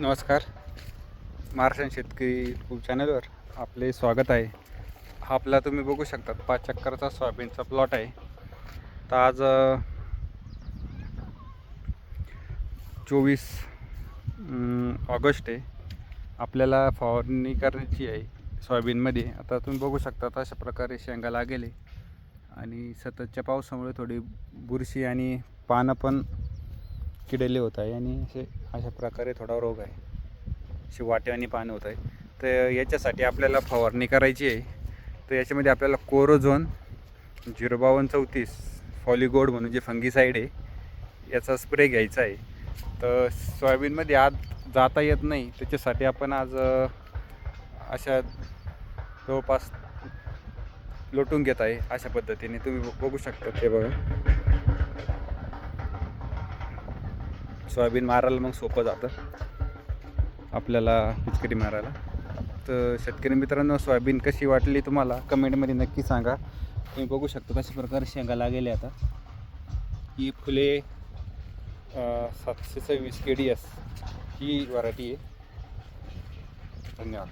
नमस्कार. महाराष्ट्र शेतकरी यूट्यूब चॅनलवर आपले स्वागत आहे. हा आपला तुम्ही बघू शकता पाच चक्करचा सोयाबीनचा प्लॉट आहे. तर आज चोवीस ऑगस्ट आहे. आपल्याला फवारणी करायची आहे सोयाबीनमध्ये. आता तुम्ही बघू शकता अशा प्रकारे शेंगा लागेल आणि सततच्या पावसामुळे थोडी बुरशी आणि पानं पण किडेले होत आहे आणि असे अशा प्रकारे थोडा रोग आहे. अशी आणि पानं होत आहे. तर याच्यासाठी आपल्याला फवारणी करायची आहे. तर याच्यामध्ये आपल्याला कोरोझोन झिरो बावन्न चौतीस फॉलिगोड म्हणून जे फंगीसाईड आहे याचा स्प्रे घ्यायचा आहे. तर सोयाबीनमध्ये आज जाता येत नाही. त्याच्यासाठी आपण आज अशा जवळपास लोटून घेत आहे अशा पद्धतीने. तुम्ही बघू शकता ते बघा. सोयाबीन मारायला मग सोपं जातं. आपल्याला पिचकरी मारायला. तर शेतकरी मित्रांनो सोयाबीन कशी वाटली तुम्हाला? कमेंटमध्ये नक्की सांगा. तुम्ही बघू शकता कशा प्रकारे शेंगा लागेले आता. ही फुले सातशे सव्वीस के डी एस ही व्हरायटी आहे. धन्यवाद.